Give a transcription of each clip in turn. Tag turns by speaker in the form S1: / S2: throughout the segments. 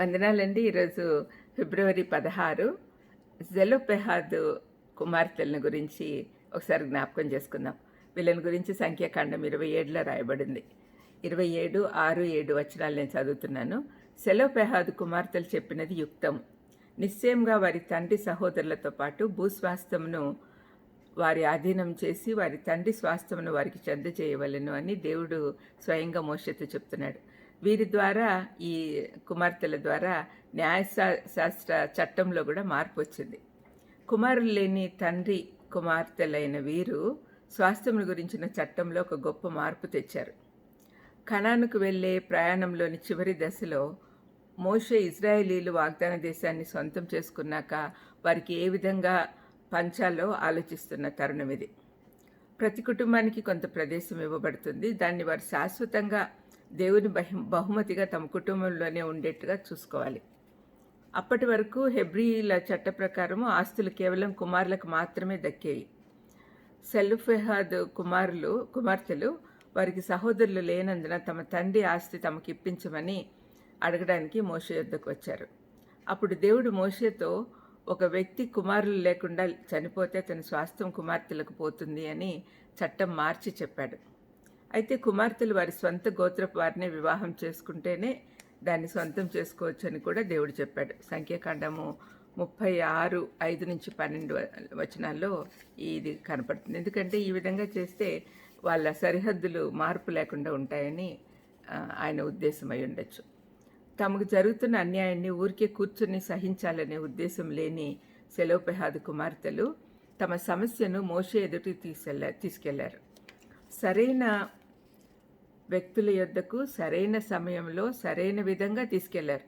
S1: వందనాలండి. ఈరోజు ఫిబ్రవరి పదహారు. జెలోపెహాద్ కుమార్తెలను గురించి ఒకసారి జ్ఞాపకం చేసుకుందాం. వీళ్ళని గురించి సంఖ్యాకాండం ఇరవై ఏడులో రాయబడింది. ఇరవై ఏడు ఆరు ఏడు వచనాలు నేను చదువుతున్నాను. సెలోపెహాద్ కుమార్తెలు చెప్పినది యుక్తం. నిశ్చయంగా వారి తండ్రి సహోదరులతో పాటు భూస్వాస్థమును వారి ఆధీనం చేసి వారి తండ్రి స్వాస్థమును వారికి చెంద చేయవలను అని దేవుడు స్వయంగా మోషతో చెప్తున్నాడు. వీరి ద్వారా ఈ కుమార్తెల ద్వారా న్యాయశాస్త్ర చట్టంలో కూడా మార్పు వచ్చింది కుమారులు లేని తండ్రి కుమార్తెలైన వీరు స్వాస్థ్యముల గురించిన చట్టంలో ఒక గొప్ప మార్పు తెచ్చారు. కణానుకు వెళ్ళే ప్రయాణంలోని చివరి దశలో మోషే ఇజ్రాయేలీలు వాగ్దాన దేశాన్ని సొంతం చేసుకున్నాక వారికి ఏ విధంగా పంచాలో ఆలోచిస్తున్న తరుణం ఇది. ప్రతి కుటుంబానికి కొంత ప్రదేశం ఇవ్వబడుతుంది. దాన్ని వారు శాశ్వతంగా దేవుని బహి బహుమతిగా తమ కుటుంబంలోనే ఉండేట్టుగా చూసుకోవాలి. అప్పటి వరకు హెబ్రిల చట్ట ప్రకారము ఆస్తులు కేవలం కుమారులకు మాత్రమే దక్కేవి. సెల్ఫెహాద్ కుమారులు కుమార్తెలు వారికి సహోదరులు లేనందున తమ తండ్రి ఆస్తి తమకు ఇప్పించమని అడగడానికి మోషే యుద్ధకు వచ్చారు. అప్పుడు దేవుడు మోషేతో ఒక వ్యక్తి కుమారులు లేకుండా చనిపోతే తన స్వాస్థ్యం కుమార్తెలకు పోతుంది అని చట్టం మార్చి చెప్పాడు. అయితే కుమార్తెలు వారి స్వంత గోత్రపు వారిని వివాహం చేసుకుంటేనే దాన్ని సొంతం చేసుకోవచ్చు అని కూడా దేవుడు చెప్పాడు. సంఖ్యాకాండము ముప్పై ఆరు ఐదు నుంచి పన్నెండు వచనాల్లో ఇది కనపడుతుంది. ఎందుకంటే ఈ విధంగా చేస్తే వాళ్ళ సరిహద్దులు మార్పు లేకుండా ఉంటాయని ఆయన ఉద్దేశం అయి ఉండొచ్చు. తమకు జరుగుతున్న అన్యాయాన్ని ఊరికే కూర్చుని సహించాలనే ఉద్దేశం లేని సెలోపెహాదు కుమార్తెలు తమ సమస్యను మోసే ఎదుటికి తీసుకెళ్ళా తీసుకెళ్ళారు. సరైన వ్యక్తుల యొద్దకు సరైన సమయంలో సరైన విధంగా తీసుకెళ్ళారు.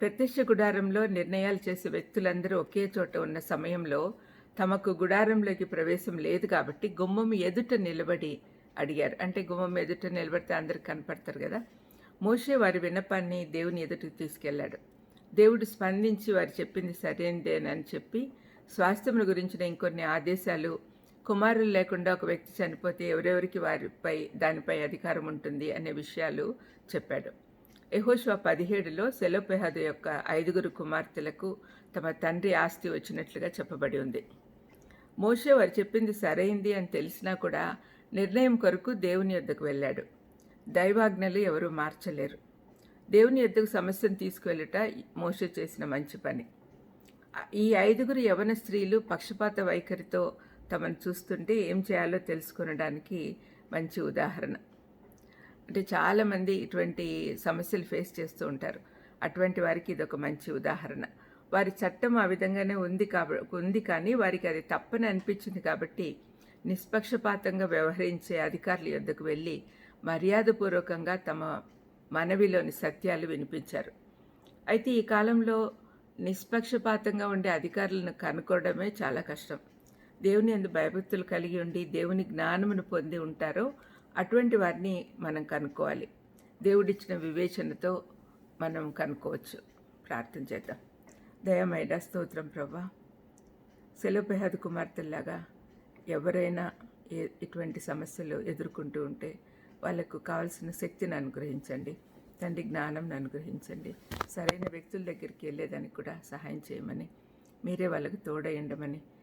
S1: ప్రత్యక్ష గుడారంలో నిర్ణయాలు చేసే వ్యక్తులందరూ ఒకే చోట ఉన్న సమయంలో తమకు గుడారంలోకి ప్రవేశం లేదు కాబట్టి గుమ్మం ఎదుట నిలబడి అడిగారు. అంటే గుమ్మం ఎదుట నిలబడితే అందరికి కనపడతారు కదా. మోషే వారి విన్నపాన్ని దేవుని ఎదుటికి తీసుకెళ్ళాడు. దేవుడు స్పందించి వారు చెప్పింది సరైనదేనని చెప్పి స్వాస్థ్యముల గురించిన ఇంకొన్ని ఆదేశాలు కుమారులు లేకుండా ఒక వ్యక్తి చనిపోతే ఎవరెవరికి వారిపై దానిపై అధికారం ఉంటుంది అనే విషయాలు చెప్పాడు. యహోష్వా పదిహేడులో సెలోపెహద్ యొక్క ఐదుగురు కుమార్తెలకు తమ తండ్రి ఆస్తి వచ్చినట్లుగా చెప్పబడి ఉంది. మోషే వారు చెప్పింది సరైంది అని తెలిసినా కూడా నిర్ణయం కొరకు దేవుని యొద్దకు వెళ్ళాడు. దైవాజ్ఞలు ఎవరూ మార్చలేరు. దేవుని యొద్దకు సమస్యను తీసుకువెళ్ళుట మోషే చేసిన మంచి పని. ఈ ఐదుగురు యవన స్త్రీలు పక్షపాత వైఖరితో తమను చూస్తుంటే ఏం చేయాలో తెలుసుకొనడానికి మంచి ఉదాహరణ. అంటే చాలామంది ఇటువంటి సమస్యలు ఫేస్ చేస్తూ ఉంటారు. అటువంటి వారికి ఇది ఒక మంచి ఉదాహరణ. వారి చట్టం ఆ విధంగానే ఉంది కాబట్టి ఉంది కానీ వారికి అది తప్పని అనిపించింది కాబట్టి నిష్పక్షపాతంగా వ్యవహరించే అధికారుల యొద్దకు వెళ్ళి మర్యాదపూర్వకంగా తమ మనవిలోని సత్యాలు వినిపించారు. అయితే ఈ కాలంలో నిష్పక్షపాతంగా ఉండే అధికారులను కనుక్కోవడమే చాలా కష్టం. దేవుని ఎందు భయభక్తులు కలిగి ఉండి దేవుని జ్ఞానమును పొంది ఉంటారో అటువంటి వారిని మనం కనుక్కోవాలి. దేవుడిచ్చిన వివేచనతో మనం కనుక్కోవచ్చు. ప్రార్థన చేద్దాం. దయమైన స్తోత్రం ప్రభా. సెలవుపెహద్ కుమార్తెల్లాగా ఎవరైనా ఇటువంటి సమస్యలు ఎదుర్కొంటూ ఉంటే వాళ్ళకు కావాల్సిన శక్తిని అనుగ్రహించండి. తండ్రి జ్ఞానం అనుగ్రహించండి. సరైన వ్యక్తుల దగ్గరికి వెళ్ళేదానికి కూడా సహాయం చేయమని మీరే వాళ్ళకు